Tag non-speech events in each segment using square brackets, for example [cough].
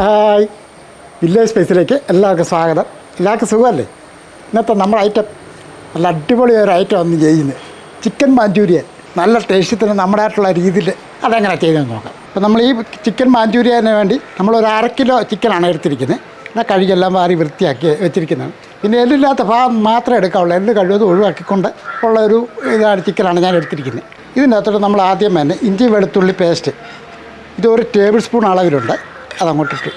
Hi. Village സ്പേസിലേക്ക് എല്ലാവർക്കും സ്വാഗതം. എല്ലാവർക്കും സുഖമല്ലേ? ഇന്നത്തെ നമ്മുടെ ഐറ്റം നല്ല അടിപൊളി ഒരു ഐറ്റം ഒന്ന് ചെയ്യുന്നത്. ചിക്കൻ മാഞ്ചൂരിയൻ നല്ല ടേസ്റ്റ് തന്നെ ആയിട്ടുള്ള രീതിയിൽ അതെങ്ങനെ ചെയ്തെന്ന് നോക്കാം. അപ്പോൾ നമ്മൾ ഈ ചിക്കൻ മാഞ്ചൂരിയന് വേണ്ടി നമ്മൾ ഒരു അര കിലോ ചിക്കനാണ് എടുത്തിരിക്കുന്നത്. എന്നാൽ കഴുകെല്ലാം മാറി വൃത്തിയാക്കി വെച്ചിരിക്കുന്നതാണ് പിന്നെ എല്ലില്ലാത്ത ഭാഗം മാത്രമേ എടുക്കാവുള്ളൂ. എല്ല് കഴിവതും ഒഴിവാക്കിക്കൊണ്ട് ഉള്ള ഒരു ഇതാണ് ചിക്കനാണ് ഞാൻ എടുത്തിരിക്കുന്നത്. ഇതിനകത്തോട്ട് നമ്മൾ ആദ്യം തന്നെ ഇഞ്ചി വെളുത്തുള്ളി പേസ്റ്റ് ഇത് ഒരു ടേബിൾ സ്പൂൺ അളവിലുണ്ട്. അതങ്ങോട്ടിട്ട്.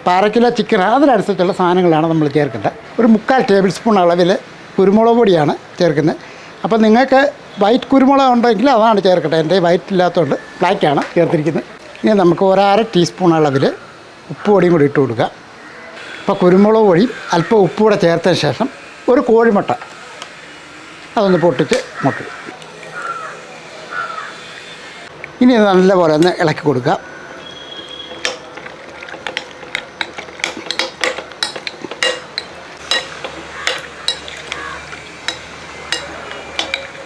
അപ്പോൾ കിലോ ചിക്കൻ അതിനനുസരിച്ചുള്ള സാധനങ്ങളാണ് നമ്മൾ ചേർക്കേണ്ടത് ഒരു മുക്കാൽ ടേബിൾ സ്പൂൺ അളവിൽ കുരുമുളക് പൊടിയാണ് ചേർക്കുന്നത്. അപ്പോൾ നിങ്ങൾക്ക് വൈറ്റ് കുരുമുളക് ഉണ്ടെങ്കിൽ അതാണ് ചേർക്കട്ടെ. എന്റെ വൈറ്റ് ഇല്ലാത്തതുകൊണ്ട് ബ്ലാക്കാണ് ചേർത്തിരിക്കുന്നത്. ഇനി നമുക്ക് ഒരര ടീസ്പൂൺ അളവിൽ ഉപ്പ് പൊടിയും കൂടി ഇട്ട് കൊടുക്കുക. അപ്പോൾ കുരുമുളക് പൊടിയും അല്പം ഉപ്പ് കൂടെ ചേർത്തതിന് ശേഷം ഒരു കോഴിമുട്ട അതൊന്ന് പൊട്ടിച്ച് മുട്ട. ഇനി നല്ലപോലെ ഒന്ന് ഇളക്കി കൊടുക്കുക.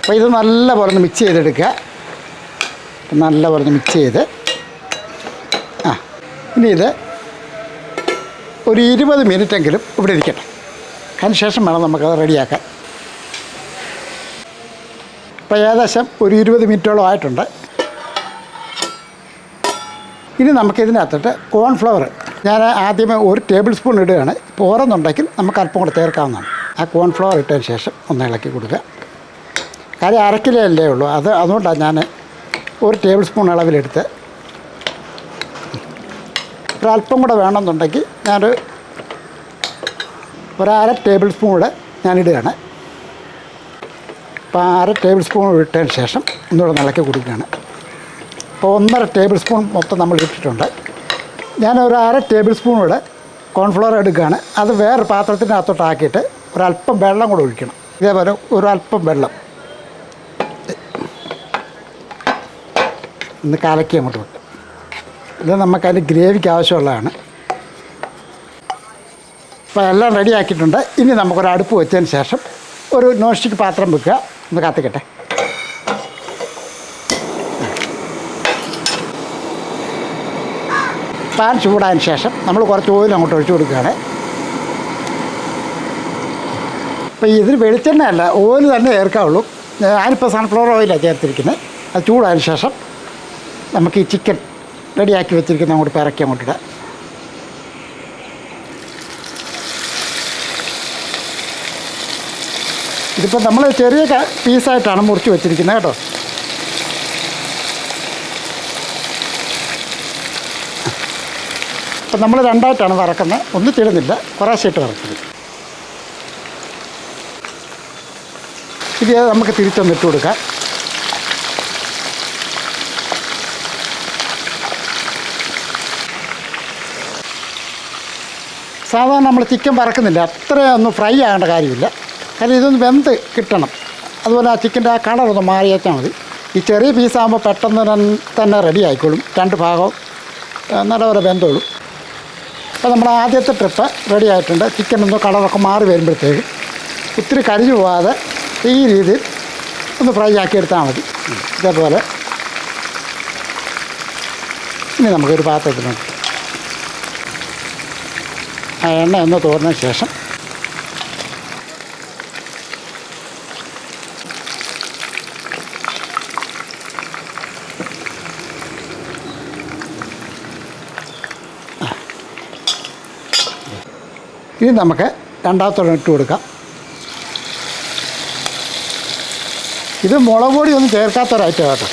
അപ്പോൾ ഇത് നല്ലപോലെ ഒന്ന് മിക്സ് ചെയ്തെടുക്കുക. നല്ലപോലെ ഒന്ന് മിക്സ് ചെയ്ത്. ആ ഇനി ഇത് ഒരു ഇരുപത് മിനിറ്റെങ്കിലും ഇവിടെ ഇരിക്കട്ടെ. അതിന് ശേഷം വേണം നമുക്കത് റെഡിയാക്കാൻ. ഇപ്പോൾ ഏകദേശം ഒരു ഇരുപത് മിനിറ്റോളം ആയിട്ടുണ്ട്. ഇനി നമുക്കിതിനകത്തിട്ട് കോൺഫ്ലവർ. ഞാൻ ആദ്യമേ ഒരു ടേബിൾ സ്പൂൺ ഇടുകയാണ്. ഇപ്പോൾ ഓരോന്നുണ്ടെങ്കിൽ നമുക്ക് അല്പം കൂടെ ചേർക്കാവുന്നതാണ്. ആ കോൺഫ്ലവർ ഇട്ടതിന് ശേഷം ഒന്ന് ഇളക്കി കൊടുക്കുക. കാര്യം അരക്കിലേ അല്ലേ ഉള്ളൂ. അത് അതുകൊണ്ടാണ് ഞാൻ ഒരു ടേബിൾ സ്പൂൺ അളവിലെടുത്ത് ഒരല്പം കൂടെ വേണമെന്നുണ്ടെങ്കിൽ ഞാനൊരു ഒരര ടേബിൾ സ്പൂൺ കൂടെ ഞാനിടുകയാണ്. അപ്പോൾ അര ടേബിൾ സ്പൂൺ ഇട്ടതിന് ശേഷം ഒന്നുകൂടെ ഇളക്കി കൊടുക്കുകയാണ്. അപ്പോൾ ഒന്നര ടേബിൾ സ്പൂൺ മൊത്തം നമ്മൾ ഇട്ടിട്ടുണ്ട്. ഞാൻ ഒരു അര ടേബിൾ സ്പൂൺ കൂടെ കോൺഫ്ലവർ എടുക്കുകയാണ്. അത് വേറെ പാത്രത്തിന്റെ അകത്തോട്ടാക്കിയിട്ട് ഒരല്പം വെള്ളം കൂടെ ഒഴിക്കണം. ഇതേപോലെ ഒരല്പം വെള്ളം. ഒന്ന് കലക്കി അങ്ങോട്ട് വെക്കും ഇത് നമുക്കതിന്റെ ഗ്രേവിക്ക് ആവശ്യമുള്ളതാണ്. അപ്പോൾ എല്ലാം റെഡി ആക്കിയിട്ടുണ്ട്. ഇനി നമുക്കൊരു അടുപ്പ് വെച്ചതിന് ശേഷം ഒരു നോൺ സ്റ്റിക്ക് പാത്രം വെക്കുക. ഒന്ന് കത്തിക്കട്ടെ. പാൻ ചൂടായതിന് ശേഷം നമ്മൾ കുറച്ച് ഓയിൽ അങ്ങോട്ട് ഒഴിച്ചു കൊടുക്കുകയാണ്. അപ്പോൾ ഇതിന് വെളിച്ചെണ്ണയല്ല ഓയിൽ തന്നെ ചേർക്കാവുള്ളൂ. ഞാനിപ്പോൾ സൺഫ്ലവർ ഓയിലാണ് ചേർത്തിരിക്കുന്നത്. അത് ചൂടായതിന് ശേഷം നമുക്ക് ഈ ചിക്കൻ റെഡിയാക്കി വെച്ചിരിക്കുന്ന അങ്ങോട്ട് പിറക്കി അങ്ങോട്ട് ഇടാം. ഇതിപ്പോൾ നമ്മൾ ചെറിയ പീസായിട്ടാണ് മുറിച്ച് വെച്ചിരിക്കുന്നത് കേട്ടോ. [laughs] അപ്പം നമ്മൾ രണ്ടായിട്ടാണ് വറക്കുന്നത്. ഒന്ന് തിടുന്നില്ല കുറേശ്ശായിട്ട് വറക്കുന്നത് ഇത് നമുക്ക് തിരിച്ചൊന്നിട്ട് കൊടുക്കാം. സാധാരണ നമ്മൾ ചിക്കൻ വറക്കുന്നില്ല. അത്രയൊന്നും ഫ്രൈ ആകേണ്ട കാര്യമില്ല. കാരണം ഇതൊന്ന് വെന്ത് കിട്ടണം. അതുപോലെ ആ ചിക്കന്റെ ആ കളർ ഒന്ന് മാറിയേച്ചാൽ മതി. ഈ ചെറിയ പീസാകുമ്പോൾ പെട്ടെന്ന് തന്നെ റെഡി ആയിക്കോളും. രണ്ട് ഭാഗവും നല്ലപോലെ വെന്തോളും. അപ്പോൾ നമ്മൾ ആദ്യത്തെ ട്രിപ്പ് റെഡി ആയിട്ടുണ്ട്. ചിക്കൻ ഒന്ന് കളറൊക്കെ മാറി വരുമ്പോഴത്തേക്കും ഒത്തിരി കരിഞ്ഞു പോകാതെ ഈ രീതിയിൽ ഒന്ന് ഫ്രൈ ആക്കി എടുത്താൽ മതി. ഇതേപോലെ ഇനി നമുക്കൊരു പാത്രത്തിലുണ്ട് ആ എണ്ണ ഒന്ന് തോർന്ന ശേഷം. ഇനി നമുക്ക് രണ്ടാമത്തോടെ ഇട്ട് കൊടുക്കാം. ഇത് മുളക് പൊടി ഒന്നും ചേർക്കാത്തൊരൈറ്റം കേട്ടോ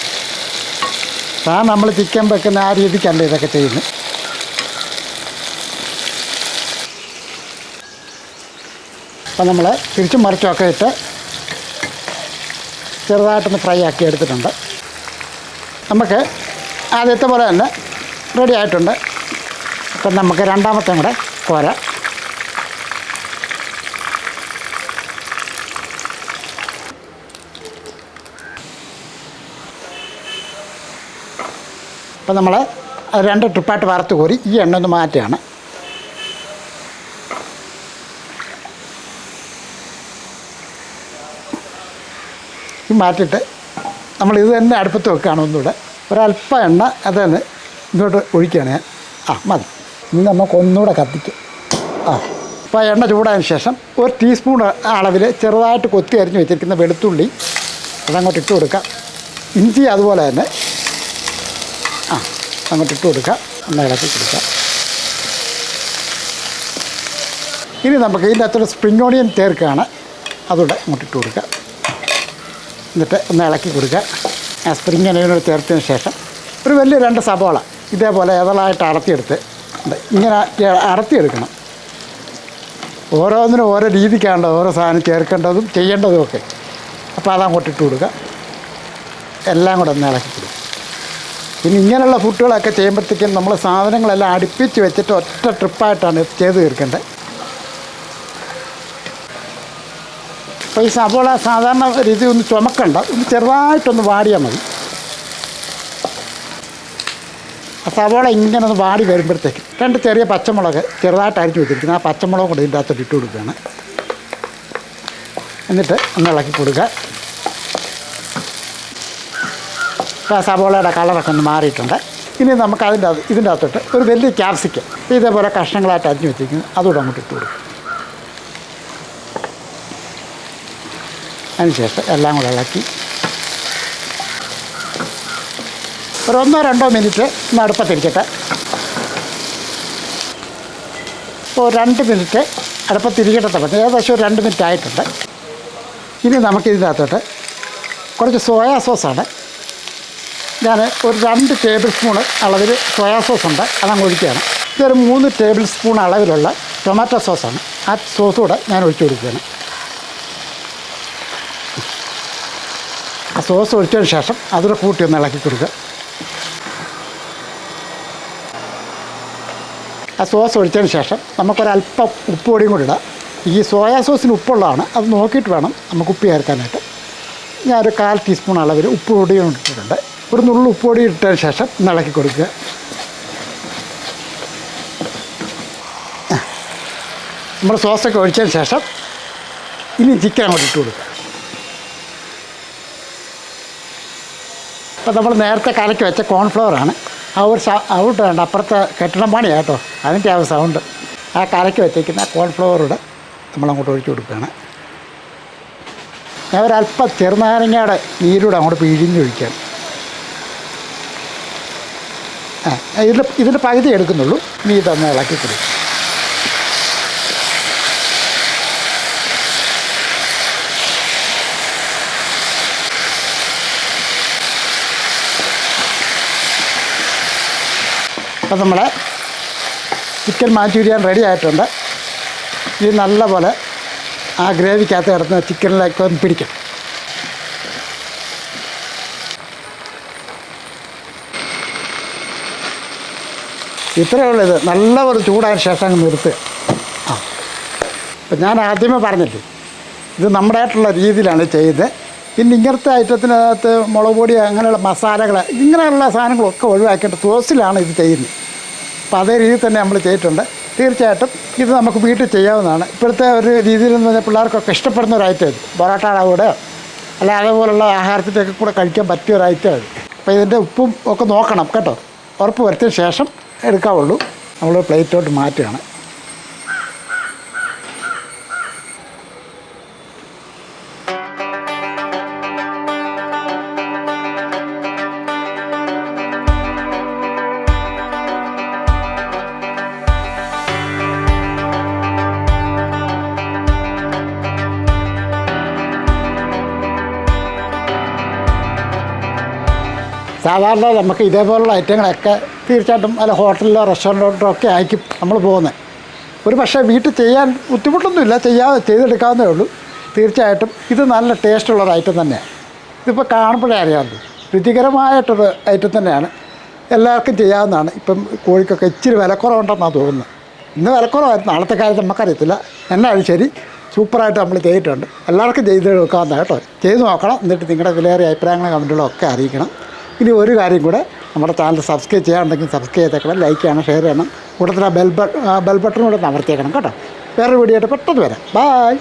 ആ നമ്മൾ ചിക്കൻ വെക്കുന്ന ആ രീതിക്കല്ല ഇതൊക്കെ ചെയ്യുന്നത്. അപ്പം നമ്മൾ തിരിച്ചും മറിച്ചുമൊക്കെ ഇട്ട് ചെറുതായിട്ടൊന്ന് ഫ്രൈ ആക്കി എടുത്തിട്ടുണ്ട്. നമുക്ക് ആദ്യത്തെ പോലെ തന്നെ റെഡി ആയിട്ടുണ്ട്. അപ്പം നമുക്ക് രണ്ടാമത്തെ കൂടെ കോര. അപ്പം നമ്മൾ രണ്ട് ട്രിപ്പായിട്ട് വറുത്ത് കോരി ഈ എണ്ണ ഒന്ന് മാറ്റുകയാണ്. മാറ്റിയിട്ട് നമ്മൾ ഇത് തന്നെ അടുപ്പത്ത് വെക്കുകയാണ് ഒന്നുകൂടെ. ഒരല്പം എണ്ണ അത് തന്നെ ഇങ്ങോട്ട് ഒഴിക്കുകയാണ് ഞാൻ. ആ മതി. ഇനി നമുക്ക് ഒന്നുകൂടെ കത്തിക്കും. ആ അപ്പോൾ എണ്ണ ചൂടായതിന് ശേഷം ഒരു ടീസ്പൂൺ അളവിൽ ചെറുതായിട്ട് കൊത്തി അരിഞ്ഞ് വെച്ചിരിക്കുന്ന വെളുത്തുള്ളി അതങ്ങോട്ട് ഇട്ട് കൊടുക്കാം. ഇഞ്ചി അതുപോലെ തന്നെ. ആ അങ്ങോട്ട് ഇട്ട് കൊടുക്കാം. ഒന്ന് ഇളക്കി കൊടുക്കാം. ഇനി നമുക്ക് ഇതിന്റെ അകത്തൊരു സ്പ്രിങ് ഓണിയൻ ചേർക്കുകയാണ്. അതുകൂടെ അങ്ങോട്ട് ഇട്ട് കൊടുക്കുക എന്നിട്ട് ഒന്ന് ഇളക്കി കൊടുക്കുക. ആ സ്പ്രിങ് ഓണിയനോട് ചേർത്തതിന് ശേഷം ഒരു വലിയ രണ്ട് സബോള ഇതേപോലെ ഏതളായിട്ട് അടത്തിയെടുത്ത്. ഇങ്ങനെ അടത്തിയെടുക്കണം. ഓരോന്നിനും ഓരോ രീതിക്കാണല്ലോ ഓരോ സാധനം ചേർക്കേണ്ടതും ചെയ്യേണ്ടതും ഒക്കെ. അപ്പോൾ അതങ്ങോട്ട് ഇട്ട് കൊടുക്കുക. എല്ലാം കൂടെ ഒന്ന് ഇളക്കി കൊടുക്കുക. പിന്നെ ഇങ്ങനെയുള്ള ഫുഡുകളൊക്കെ ചെയ്യുമ്പോഴത്തേക്കും നമ്മൾ സാധനങ്ങളെല്ലാം അടുപ്പിച്ച് വെച്ചിട്ട് ഒറ്റ ട്രിപ്പായിട്ടാണ് ചെയ്ത് തീർക്കേണ്ടത്. അപ്പോൾ ഈ സവോള സാധാരണ രീതി ഒന്ന് ചുമക്കണ്ട. ഒന്ന് ചെറുതായിട്ടൊന്ന് വാടിയാൽ മതി. ആ സവോള ഇങ്ങനെ ഒന്ന് വാടി വരുമ്പോഴത്തേക്ക് രണ്ട് ചെറിയ പച്ചമുളക് ചെറുതായിട്ട് അരിഞ്ഞു വെച്ചിരിക്കുന്നത് ആ പച്ചമുളകും കൂടെ ഇതിന്റെ അകത്തോട്ട് ഇട്ട് കൊടുക്കുകയാണ്. എന്നിട്ട് ഒന്ന് ഇളക്കി കൊടുക്കുക. ഇപ്പോൾ ആ സവോളയുടെ കളറൊക്കെ ഒന്ന് മാറിയിട്ടുണ്ട്. ഇനി നമുക്ക് അതിന്റെ അത് ഇതിന്റെ അകത്തോട്ട് ഒരു വലിയ ക്യാപ്സിക്കം ഇതേപോലെ കഷ്ണങ്ങളായിട്ട് അരിഞ്ഞു വെച്ചിരിക്കുന്നത് അതുകൂടെ അങ്ങോട്ട് ഇട്ട് കൊടുക്കും അതിനുശേഷം എല്ലാം കൂടെ ഇളക്കി. ഒരു ഒന്നോ രണ്ടോ മിനിറ്റ് ഒന്ന് അടുപ്പത്തിരിക്കട്ടെ. ഇപ്പോൾ രണ്ട് മിനിറ്റ് അടുപ്പത്തിരിക്കട്ടെ പറ്റും ഏകദേശം ഒരു രണ്ട് മിനിറ്റ് ആയിട്ടുണ്ട്. ഇനി നമുക്ക് ഇതിനകത്തോട്ട് കുറച്ച് സോയാ സോസാണ്. ഞാൻ ഒരു രണ്ട് ടേബിൾ സ്പൂൺ അളവിൽ സോയാ സോസ് ഉണ്ട് അതങ്ങ് ഒഴിക്കുകയാണ്. ഇതൊരു മൂന്ന് ടേബിൾ സ്പൂൺ അളവിലുള്ള ടൊമാറ്റോ സോസാണ്. ആ സോസ് കൂടെ ഞാൻ ഒഴിച്ചു കൊടുക്കുകയാണ്. സോസ് ഒഴിച്ചതിന് ശേഷം അതിൽ കൂട്ടി ഒന്ന് ഇളക്കി കൊടുക്കുക. ആ സോസ് ഒഴിച്ചതിന് ശേഷം നമുക്കൊരല്പം ഉപ്പ് പൊടിയും കൂടി ഇടാം. ഈ സോയാ സോസിന് ഉപ്പുള്ളതാണ്. അത് നോക്കിയിട്ട് വേണം നമുക്ക് ഉപ്പ് ചേർക്കാനായിട്ട്. ഞാനൊരു കാൽ ടീസ്പൂൺ അളവിൽ ഉപ്പ് പൊടിയും ഇട്ടിട്ടുണ്ട്. ഒരു നുള്ളു ഉപ്പ് പൊടി ഇട്ടതിന് ശേഷം ഇളക്കി കൊടുക്കുക. നമ്മൾ സോസൊക്കെ ഒഴിച്ചതിന് ശേഷം ഇനി ചിക്കൻ അങ്ങോട്ട് ഇട്ട് കൊടുക്കുക. അപ്പോൾ നമ്മൾ നേരത്തെ കലക്കി വെച്ച കോൺഫ്ലവറാണ് ആ ഒരു സൗണ്ട് വേണ്ട അപ്പുറത്തെ കെട്ടിടം പണിയാണ് കേട്ടോ അതിന്റെ ആ സൗണ്ട് ആ കലക്കി വെച്ചേക്കുന്ന കോൺഫ്ലവറൂടെ നമ്മളങ്ങോട്ട് ഒഴിച്ചു കൊടുക്കുകയാണ്. ഞാൻ ഒരല്പം ചെറുനാരങ്ങയുടെ നീരൂടെ അങ്ങോട്ട് പിഴിഞ്ഞൊഴിക്കാം ആ ഇതിൽ ഇതിന്റെ പകുതി എടുക്കുന്നുള്ളൂ. നീ തന്നെ ഇളക്കി കൊടുക്കും. അപ്പം നമ്മൾ ചിക്കൻ മാഞ്ചൂരിയൻ റെഡി ആയിട്ടുണ്ട്. ഇത് നല്ലപോലെ ആ ഗ്രേവിക്കകത്ത് കിടന്ന് ചിക്കനിലേക്ക് ഒന്ന് പിടിക്കും. ഇത്രയേ ഉള്ളൂ ഇത്. നല്ല പോലെ ചൂടായ ശേഷം അങ്ങ് നിർത്തുക ആ. അപ്പം ഞാൻ ആദ്യമേ പറഞ്ഞില്ലേ ഇത് നമ്മുടെ ആയിട്ടുള്ള രീതിയിലാണ് ചെയ്തത് പിന്നെ ഇങ്ങനത്തെ ഐറ്റത്തിനകത്ത് മുളക് പൊടി അങ്ങനെയുള്ള മസാലകൾ ഇങ്ങനെയുള്ള സാധനങ്ങളൊക്കെ ഒഴിവാക്കിയിട്ട് സോസിലാണ് ഇത് ചെയ്യുന്നത്. അപ്പോൾ അതേ രീതിയിൽ തന്നെ നമ്മൾ ചെയ്തിട്ടുണ്ട്. തീർച്ചയായിട്ടും ഇത് നമുക്ക് വീട്ടിൽ ചെയ്യാവുന്നതാണ്. ഇപ്പോഴത്തെ ഒരു രീതിയിൽ എന്ന് പറഞ്ഞാൽ പിള്ളേർക്കൊക്കെ ഇഷ്ടപ്പെടുന്ന ഒരു ഐറ്റം ഇത്. പൊറോട്ടയുടെ കൂടെ അല്ല അതേപോലുള്ള ആഹാരത്തിന്റെയൊക്കെ കൂടെ കഴിക്കാൻ പറ്റിയ ഒരു ഐറ്റം ഇത്. അപ്പോൾ ഇതിന്റെ ഉപ്പും ഒക്കെ നോക്കണം കേട്ടോ. ഉറപ്പ് വരുത്തിയ ശേഷം എടുക്കാവുള്ളൂ. നമ്മൾ പ്ലേറ്റോട്ട് മാറ്റുകയാണ്. സാധാരണ നമുക്ക് ഇതേപോലുള്ള ഐറ്റങ്ങളൊക്കെ തീർച്ചയായിട്ടും അല്ല ഹോട്ടലിലോ റെസ്റ്റോറന്റോ ഒക്കെ ആയിരിക്കും നമ്മൾ പോകുന്നത്. ഒരു പക്ഷേ വീട്ടിൽ ചെയ്യാൻ ബുദ്ധിമുട്ടൊന്നുമില്ല. ചെയ്യാ ചെയ്തെടുക്കാവുന്നേ ഉള്ളൂ. തീർച്ചയായിട്ടും ഇത് നല്ല ടേസ്റ്റുള്ളൊരു ഐറ്റം തന്നെയാണ്. ഇതിപ്പോൾ കാണുമ്പോഴേ അറിയാമല്ലോ രുചികരമായിട്ടൊരു ഐറ്റം തന്നെയാണ്. എല്ലാവർക്കും ചെയ്യാവുന്നതാണ്. ഇപ്പം കോഴിക്കൊക്കെ ഇച്ചിരി വിലക്കുറവുണ്ടെന്നാണ് തോന്നുന്നത്. ഇന്ന് വിലക്കുറവായിരുന്നു. നാളത്തെ കാര്യം നമുക്കറിയത്തില്ല. എന്നാലും ശരി സൂപ്പറായിട്ട് നമ്മൾ ചെയ്തിട്ടുണ്ട്. എല്ലാവർക്കും ചെയ്ത് നോക്കാവുന്ന കേട്ടോ. ചെയ്ത് നോക്കണം. എന്നിട്ട് നിങ്ങളുടെ വിലയേറിയ അഭിപ്രായങ്ങളും കമന്റുകളും ഒക്കെ അറിയിക്കണം. ഇനി ഒരു കാര്യം കൂടെ നമ്മുടെ ചാനൽ സബ്സ്ക്രൈബ് ചെയ്യാനുണ്ടെങ്കിൽ സബ്സ്ക്രൈബ് ചെയ്തേക്കണം ലൈക്ക് ചെയ്യണം ഷെയർ ചെയ്യണം. കൂട്ടത്തിൽ ആ ബെൽ ബട്ടൺ ബെൽ ബട്ടണും കൂടെ അമർത്തിയേക്കണം കേട്ടോ. വേറൊരു വീഡിയോ ആയിട്ട് പെട്ടെന്ന് വരാം. ബായ്